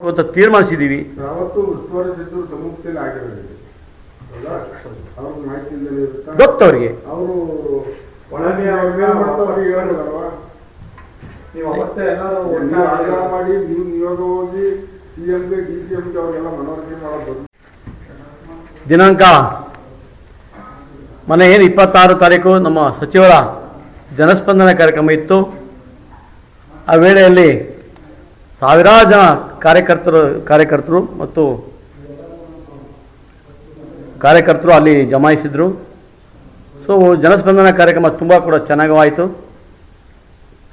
ಅಂತ ತೀರ್ಮಾನಿಸಿದ್ದೀವಿ ಗೊತ್ತವ್ರಿಗೆ. ದಿನಾಂಕ. ಮನೆ ಏನು ಇಪ್ಪತ್ತಾರು ತಾರೀಕು ನಮ್ಮ ಸಚಿವರ ಜನಸ್ಪಂದನ ಕಾರ್ಯಕ್ರಮ ಇತ್ತು. ಆ ವೇಳೆಯಲ್ಲಿ ಸಾವಿರಾರು ಜನ ಕಾರ್ಯಕರ್ತರು ಕಾರ್ಯಕರ್ತರು ಮತ್ತು ಕಾರ್ಯಕರ್ತರು ಅಲ್ಲಿ ಜಮಾಯಿಸಿದರು. ಸೊ ಜನಸ್ಪಂದನ ಕಾರ್ಯಕ್ರಮ ತುಂಬ ಕೂಡ ಚೆನ್ನಾಗವಾಯಿತು.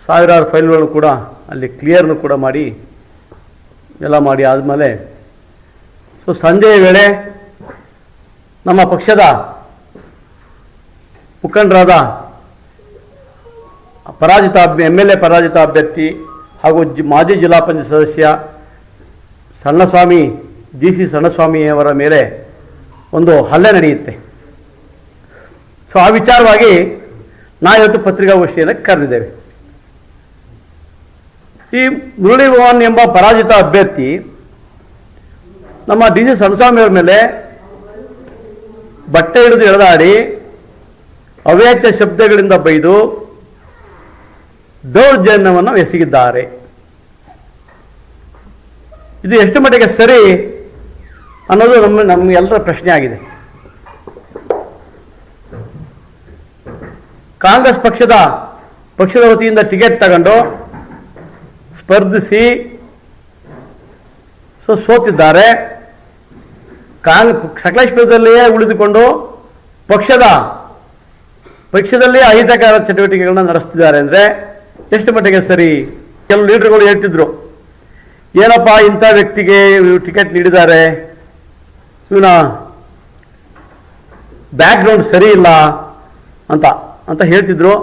ಸಾವಿರಾರು ಫೈಲ್ಗಳನ್ನು ಕೂಡ ಅಲ್ಲಿ ಕ್ಲಿಯರ್ನು ಕೂಡ ಮಾಡಿ, ಎಲ್ಲ ಮಾಡಿ ಆದಮೇಲೆ ಸೊ ಸಂಜೆಯ ವೇಳೆ ನಮ್ಮ ಪಕ್ಷದ ಮುಖಂಡರಾದ ಪರಾಜಿತ ಎಂ ಎಲ್ ಎ ಪರಾಜಿತ ಅಭ್ಯರ್ಥಿ ಹಾಗೂ ಮಾಜಿ ಜಿಲ್ಲಾ ಪಂಚಾಯತ್ ಸದಸ್ಯ ಸಣ್ಣಸ್ವಾಮಿ, ಡಿ ಸಿ ಸಣ್ಣಸ್ವಾಮಿಯವರ ಮೇಲೆ ಒಂದು ಹಲ್ಲೆ ನಡೆಯುತ್ತೆ. ಸೊ, ಆ ವಿಚಾರವಾಗಿ ನಾ ಇವತ್ತು ಪತ್ರಿಕಾಗೋಷ್ಠಿಯನ್ನು ಕರೆದಿದ್ದೇವೆ. ಈ ಮುರಳಿ ಭವನ್ ಎಂಬ ಪರಾಜಿತ ಅಭ್ಯರ್ಥಿ ನಮ್ಮ ಡಿ ಸಿ ಸಣ್ಣಸ್ವಾಮಿಯವರ ಮೇಲೆ ಬಟ್ಟೆ ಹಿಡಿದು ಎಳೆದಾಡಿ ಅವ್ಯಾಚ್ಯ ಶಬ್ದಗಳಿಂದ ಬೈದು ದೌರ್ಜನ್ಯವನ್ನು ಎಸಗಿದ್ದಾರೆ. ಇದು ಎಷ್ಟು ಮಟ್ಟಿಗೆ ಸರಿ ಅನ್ನೋದು ನಮ್ಮ ನಮಗೆಲ್ಲರ ಪ್ರಶ್ನೆ ಆಗಿದೆ. ಕಾಂಗ್ರೆಸ್ ಪಕ್ಷದ ಪಕ್ಷದ ವತಿಯಿಂದ ಟಿಕೆಟ್ ತಗೊಂಡು ಸ್ಪರ್ಧಿಸಿ ಸೊ ಸೋತಿದ್ದಾರೆ. ಕಾಂಗ್, ಸಕಲೇಶ್ಪುರದಲ್ಲಿಯೇ ಉಳಿದುಕೊಂಡು ಪಕ್ಷದ ಪಕ್ಷದಲ್ಲಿ ಅಹಿತಕರ ಚಟುವಟಿಕೆಗಳನ್ನ ನಡೆಸ್ತಿದ್ದಾರೆ ಅಂದರೆ ಎಷ್ಟು ಮಟ್ಟಿಗೆ ಸರಿ. ಕೆಲವು ಲೀಡರ್ಗಳು ಹೇಳ್ತಿದ್ರು. ಏನಪ್ಪ ಇಂಥ ವ್ಯಕ್ತಿಗೆ ಟಿಕೆಟ್ ನೀಡಿದ್ದಾರೆ? ಇವನ? ಬ್ಯಾಕ್ಗ್ರೌಂಡ್ ಸರಿ ಇಲ್ಲ ಅಂತ ಅಂತ ಹೇಳ್ತಿದ್ರು.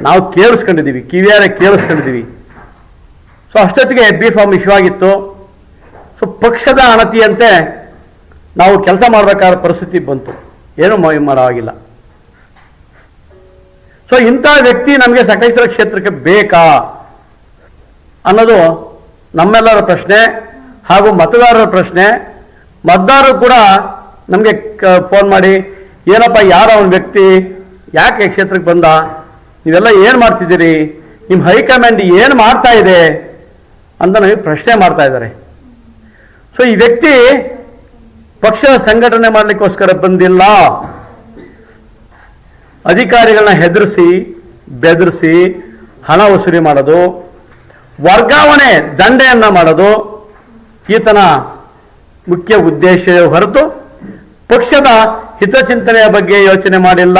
ನಾವು ಕೇಳಿಸ್ಕೊಂಡಿದ್ದೀವಿ, ಕಿವಿಯಾರೆ ಕೇಳಿಸ್ಕೊಂಡಿದ್ದೀವಿ. ಸೊ ಅಷ್ಟೊತ್ತಿಗೆ ಬಿ ಫಾರ್ಮ್ ಇಶ್ಯೂ ಆಗಿತ್ತು. ಸೊ ಪಕ್ಷದ ಅಣತಿಯಂತೆ ನಾವು ಕೆಲಸ ಮಾಡಬೇಕಾದ ಪರಿಸ್ಥಿತಿ ಬಂತು. ಏನೂ ಮಾಡೋವಾಗಿಲ್ಲ ಸೊ ಇಂಥ ವ್ಯಕ್ತಿ ನಮಗೆ ಸಕಲೇಶ್ವರ ಕ್ಷೇತ್ರಕ್ಕೆ ಬೇಕಾ ಅನ್ನೋದು ನಮ್ಮೆಲ್ಲರ ಪ್ರಶ್ನೆ ಹಾಗೂ ಮತದಾರರ ಪ್ರಶ್ನೆ. ಮತದಾರರು ಕೂಡ ನಮಗೆ ಫೋನ್ ಮಾಡಿ, ಏನಪ್ಪ, ಯಾರು ಅವನ ವ್ಯಕ್ತಿ? ಯಾಕೆ ಕ್ಷೇತ್ರಕ್ಕೆ ಬಂದ? ನೀವೆಲ್ಲ ಏನು ಮಾಡ್ತಿದ್ದೀರಿ? ನಿಮ್ಮ ಹೈಕಮಾಂಡ್ ಏನು ಮಾಡ್ತಾ ಇದೆ? ಅಂತ ನಮಗೆ ಪ್ರಶ್ನೆ ಮಾಡ್ತಾ ಇದ್ದಾರೆ. ಸೊ ಈ ವ್ಯಕ್ತಿ ಪಕ್ಷ ಸಂಘಟನೆ ಮಾಡಲಿಕ್ಕೋಸ್ಕರ ಬಂದಿಲ್ಲ. ಅಧಿಕಾರಿಗಳನ್ನ ಹೆದರಿಸಿ, ಬೆದರಿಸಿ ಹಣ ವಸೂಲಿ ಮಾಡೋದು ವರ್ಗಾವಣೆ ದಂಡೆಯನ್ನು ಮಾಡೋದು ಈತನ ಮುಖ್ಯ ಉದ್ದೇಶವೇ ಹೊರತು ಪಕ್ಷದ ಹಿತಚಿಂತನೆಯ ಬಗ್ಗೆ ಯೋಚನೆ ಮಾಡಿಲ್ಲ.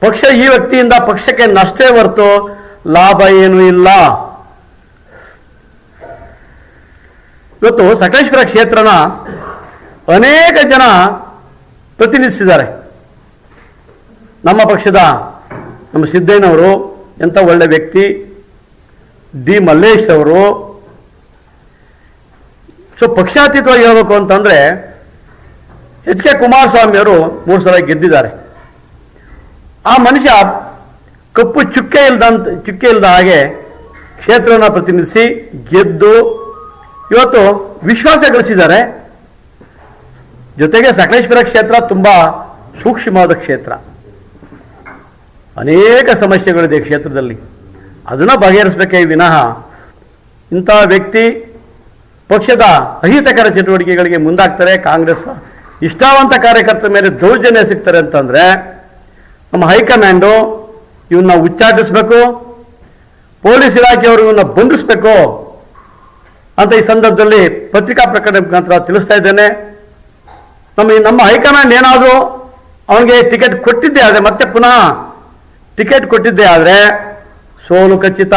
ಪಕ್ಷ ಈ ವ್ಯಕ್ತಿಯಿಂದ ಪಕ್ಷಕ್ಕೆ ನಷ್ಟೇ ಹೊರತು ಲಾಭ ಏನೂ ಇಲ್ಲ. ಇವತ್ತು ಸಕಲೇಶ್ವರ ಕ್ಷೇತ್ರನ ಅನೇಕ ಜನ ಪ್ರತಿನಿಧಿಸಿದ್ದಾರೆ. ನಮ್ಮ ಪಕ್ಷದ ನಮ್ಮ ಸಿದ್ದಯ್ಯನವರು ಎಂಥ ಒಳ್ಳೆ ವ್ಯಕ್ತಿ ಡಿ ಮಲ್ಲೇಶ್ ಅವರು, ಸೊ ಪಕ್ಷಾತೀತವಾಗಿ ಹೇಳಬೇಕು ಅಂತಂದರೆ, ಎಚ್ ಕೆ ಕುಮಾರಸ್ವಾಮಿ ಅವರು ಮೂರು ಸಲ ಗೆದ್ದಿದ್ದಾರೆ. ಆ ಮನುಷ್ಯ ಕಪ್ಪು ಚುಕ್ಕೆ ಇಲ್ದಂತ, ಚುಕ್ಕೆ ಇಲ್ಲದ ಹಾಗೆ ಕ್ಷೇತ್ರವನ್ನು ಪ್ರತಿನಿಧಿಸಿ ಗೆದ್ದು ಇವತ್ತು ವಿಶ್ವಾಸ ಗಳಿಸಿದ್ದಾರೆ. ಜೊತೆಗೆ ಸಕಲೇಶ್ವರ ಕ್ಷೇತ್ರ ತುಂಬ ಸೂಕ್ಷ್ಮವಾದ ಕ್ಷೇತ್ರ. ಅನೇಕ ಸಮಸ್ಯೆಗಳಿದೆ ಕ್ಷೇತ್ರದಲ್ಲಿ. ಅದನ್ನು ಬಗೆಹರಿಸಬೇಕೇ ವಿನಃ ಇಂಥ ವ್ಯಕ್ತಿ ಪಕ್ಷದ ಅಹಿತಕರ ಚಟುವಟಿಕೆಗಳಿಗೆ ಮುಂದಾಗ್ತಾರೆ, ಕಾಂಗ್ರೆಸ್ ಇಷ್ಟಾವಂತ ಕಾರ್ಯಕರ್ತರ ಮೇಲೆ ದೌರ್ಜನ್ಯ ಸಿಗ್ತಾರೆ ಅಂತಂದರೆ ನಮ್ಮ ಹೈಕಮಾಂಡು ಇವನ್ನ ಉಚ್ಚಾಟಿಸಬೇಕು, ಪೊಲೀಸ್ ಇಲಾಖೆಯವರು ಇವನ್ನ ಬಂಧಿಸಬೇಕು ಅಂತ ಈ ಸಂದರ್ಭದಲ್ಲಿ ಪತ್ರಿಕಾ ಪ್ರಕಟಣೆ ಮುಖಾಂತರ ತಿಳಿಸ್ತಾ ಇದ್ದೇನೆ. ನಮ್ಮ ನಮ್ಮ ಹೈಕಮಾಂಡ್ ಏನಾದರೂ ಅವನಿಗೆ ಟಿಕೆಟ್ ಕೊಟ್ಟಿದ್ದೆ ಆದರೆ, ಮತ್ತೆ ಪುನಃ ಟಿಕೆಟ್ ಕೊಟ್ಟಿದ್ದೆ ಆದರೆ ಸೋಲು ಖಚಿತ